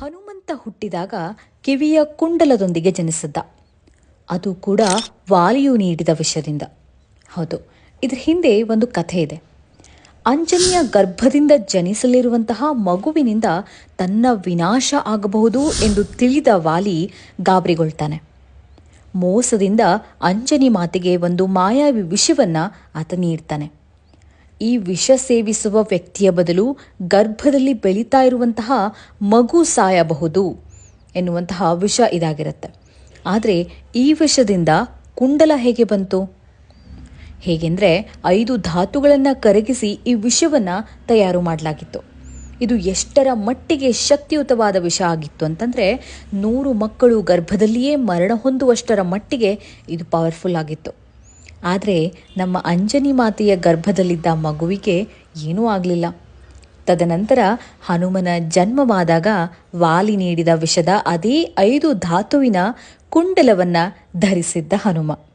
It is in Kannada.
ಹನುಮಂತ ಹುಟ್ಟಿದಾಗ ಕಿವಿಯ ಕುಂಡಲದೊಂದಿಗೆ ಜನಿಸಿದ್ದ. ಅದು ಕೂಡ ವಾಲಿಯು ನೀಡಿದ ವಿಷಯದಿಂದ ಹೌದು, ಇದ್ರ ಹಿಂದೆ ಒಂದು ಕಥೆ ಇದೆ. ಅಂಜನಿಯ ಗರ್ಭದಿಂದ ಜನಿಸಲಿರುವಂತಹ ಮಗುವಿನಿಂದ ತನ್ನ ವಿನಾಶ ಆಗಬಹುದು ಎಂದು ತಿಳಿದ ವಾಲಿ ಗಾಬರಿಗೊಳ್ತಾನೆ. ಮೋಸದಿಂದ ಅಂಜನಿ ಮಾತಿಗೆ ಒಂದು ಮಾಯಾವಿ ವಿಷವನ್ನ ಆತ ನೀಡ್ತಾನೆ. ಈ ವಿಷ ಸೇವಿಸುವ ವ್ಯಕ್ತಿಯ ಬದಲು ಗರ್ಭದಲ್ಲಿ ಬೆಳೀತಾ ಇರುವಂತಹ ಮಗು ಸಾಯಬಹುದು ಎನ್ನುವಂತಹ ವಿಷ ಇದಾಗಿರುತ್ತೆ. ಆದರೆ ಈ ವಿಷದಿಂದ ಕುಂಡಲ ಹೇಗೆ ಬಂತು? ಹೇಗೆಂದರೆ ಐದು ಧಾತುಗಳನ್ನು ಕರಗಿಸಿ ಈ ವಿಷವನ್ನು ತಯಾರು ಮಾಡಲಾಗಿತ್ತು. ಇದು ಎಷ್ಟರ ಮಟ್ಟಿಗೆ ಶಕ್ತಿಯುತವಾದ ವಿಷ ಆಗಿತ್ತು ಅಂತಂದರೆ ನೂರು ಮಕ್ಕಳು ಗರ್ಭದಲ್ಲಿಯೇ ಮರಣ ಹೊಂದುವಷ್ಟರ ಮಟ್ಟಿಗೆ ಇದು ಪವರ್ಫುಲ್ ಆಗಿತ್ತು. ಆದರೆ ನಮ್ಮ ಅಂಜನಿ ಮಾತೆಯ ಗರ್ಭದಲ್ಲಿದ್ದ ಮಗುವಿಗೆ ಏನೂ ಆಗಲಿಲ್ಲ. ತದನಂತರ ಹನುಮನ ಜನ್ಮವಾದಾಗ ವಾಲಿ ನೀಡಿದ ವಿಷದ ಅದೇ ಐದು ಧಾತುವಿನ ಕುಂಡಲವನ್ನು ಧರಿಸಿದ್ದ ಹನುಮ.